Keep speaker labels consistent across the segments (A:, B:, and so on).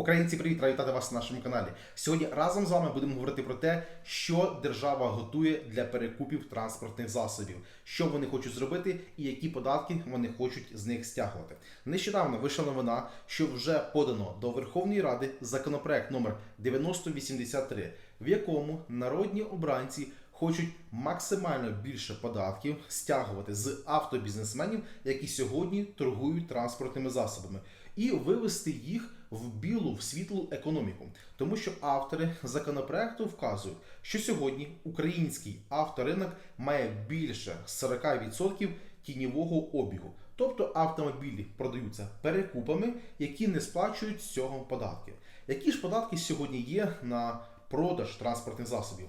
A: Українці, привіт, рад вітати вас на нашому каналі. Сьогодні разом з вами будемо говорити про те, що держава готує для перекупів транспортних засобів, що вони хочуть зробити і які податки вони хочуть з них стягувати. Нещодавно вийшла новина, що вже подано до Верховної Ради законопроект номер 9083, в якому народні обранці хочуть максимально більше податків стягувати з автобізнесменів, які сьогодні торгують транспортними засобами, і вивести їх в білу в світлу економіку, тому що автори законопроекту вказують, що сьогодні український авторинок має більше 40% тіньового обігу. Тобто автомобілі продаються перекупами, які не сплачують з цього податки. Які ж податки сьогодні є на продаж транспортних засобів?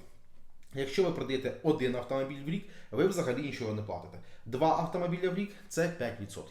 A: Якщо ви продаєте один автомобіль в рік, ви взагалі нічого не платите. Два автомобіля в рік це 5%.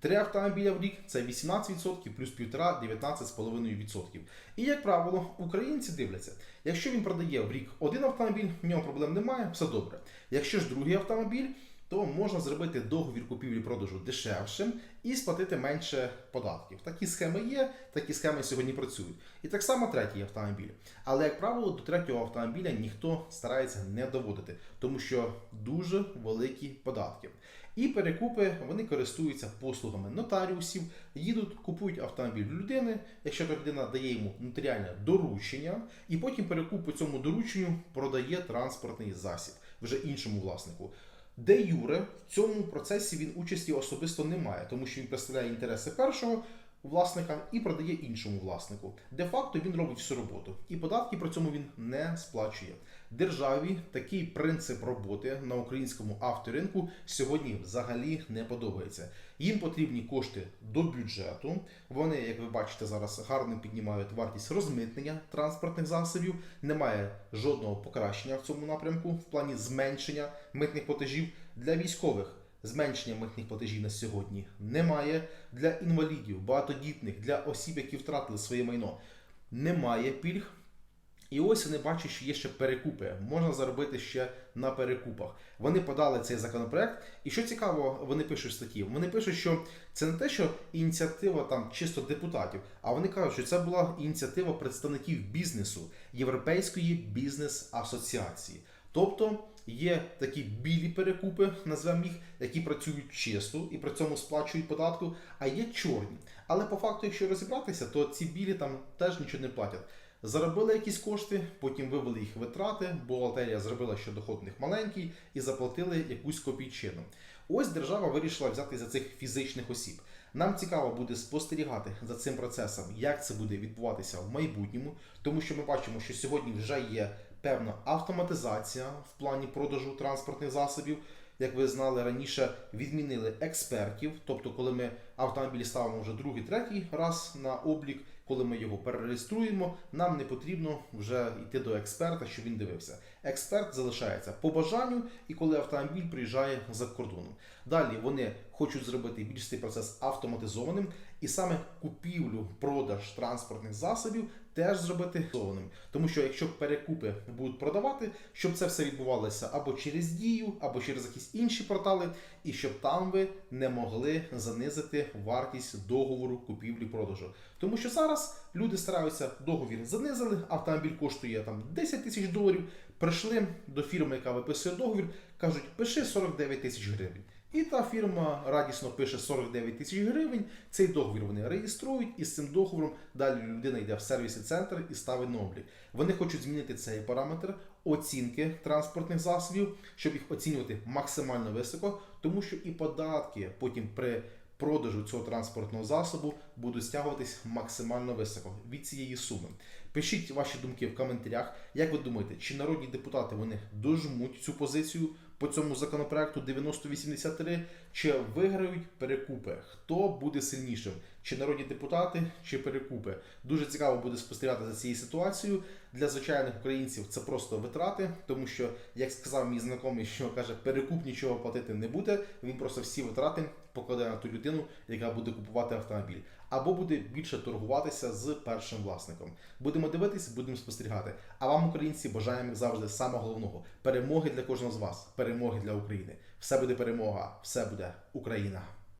A: Три автомобіля в рік це 18%, плюс 1,5 19,5%. І, як правило, українці дивляться, якщо він продає в рік один автомобіль, в нього проблем немає, все добре. Якщо ж другий автомобіль, то можна зробити договір купівлі-продажу дешевшим і сплатити менше податків. Такі схеми є, такі схеми сьогодні працюють. І так само третій автомобіль. Але, як правило, до третього автомобіля ніхто старається не доводити, тому що дуже великі податки. І перекупи вони користуються послугами нотаріусів, їдуть, купують автомобіль людини, якщо та людина дає йому нотаріальне доручення, і потім перекуп по цьому дорученню продає транспортний засіб вже іншому власнику. Де Юре в цьому процесі він участі особисто не має, тому що він представляє інтереси першого власника і продає іншому власнику. Де-факто він робить всю роботу, і податки при цьому він не сплачує. Державі такий принцип роботи на українському авторинку сьогодні взагалі не подобається. Їм потрібні кошти до бюджету. Вони, як ви бачите, зараз гарно піднімають вартість розмитнення транспортних засобів. Немає жодного покращення в цьому напрямку в плані зменшення митних платежів для військових. Зменшення митних платежів на сьогодні немає. Для інвалідів, багатодітних, для осіб, які втратили своє майно, немає пільг. І ось вони бачать, що є ще перекупи. Можна заробити ще на перекупах. Вони подали цей законопроект. І що цікаво, вони пишуть в статті. Вони пишуть, що це не те, що ініціатива там чисто депутатів, а вони кажуть, що це була ініціатива представників бізнесу Європейської бізнес-асоціації. Тобто є такі білі перекупи, назвемо їх, які працюють чисто і при цьому сплачують податку, а є чорні. Але по факту, якщо розібратися, то ці білі там теж нічого не платять. Заробили якісь кошти, потім вивели їх витрати, бухгалтерія зробила, що доход у них маленький, і заплатили якусь копійчину. Ось держава вирішила взяти за цих фізичних осіб. Нам цікаво буде спостерігати за цим процесом, як це буде відбуватися в майбутньому, тому що ми бачимо, що сьогодні вже є певна автоматизація в плані продажу транспортних засобів. Як ви знали раніше, відмінили експертів. Тобто, коли ми автомобіль ставимо вже другий, третій раз на облік, коли ми його перереєструємо, нам не потрібно вже йти до експерта, щоб він дивився. Експерт залишається по бажанню, і коли автомобіль приїжджає за кордоном. Далі вони хочуть зробити більш цей процес автоматизованим, і саме купівлю, продаж транспортних засобів теж зробити автоматизованим. Тому що якщо перекупи будуть продавати, щоб це все відбувалося або через дію, або через якісь інші портали, і щоб там ви не могли занизити вартість договору купівлі-продажу. Тому що зараз люди стараються договір занизили, автомобіль коштує там 10 тисяч доларів. Прийшли до фірми, яка виписує договір, кажуть, пиши 49 тисяч гривень. І та фірма радісно пише 49 тисяч гривень. Цей договір вони реєструють, і з цим договором далі людина йде в сервісний центр і ставить на облік. Вони хочуть змінити цей параметр оцінки транспортних засобів, щоб їх оцінювати максимально високо, тому що і податки потім при продажу цього транспортного засобу будуть стягуватись максимально високо від цієї суми. Пишіть ваші думки в коментарях. Як ви думаєте, чи народні депутати вони дожмуть цю позицію по цьому законопроекту 9083, чи виграють перекупи? Хто буде сильнішим? Чи народні депутати, чи перекупи? Дуже цікаво буде спостерігати за цією ситуацією. Для звичайних українців це просто витрати, тому що, як сказав мій знайомий, що каже, перекуп нічого платити не буде. Він просто всі витрати покладе на ту людину, яка буде купувати автомобіль, або буде більше торгуватися з першим власником. Будемо дивитись, будемо спостерігати. А вам, українці, бажаємо завжди самого головного перемоги для кожного з вас, перемоги для України. Все буде перемога, все буде Україна.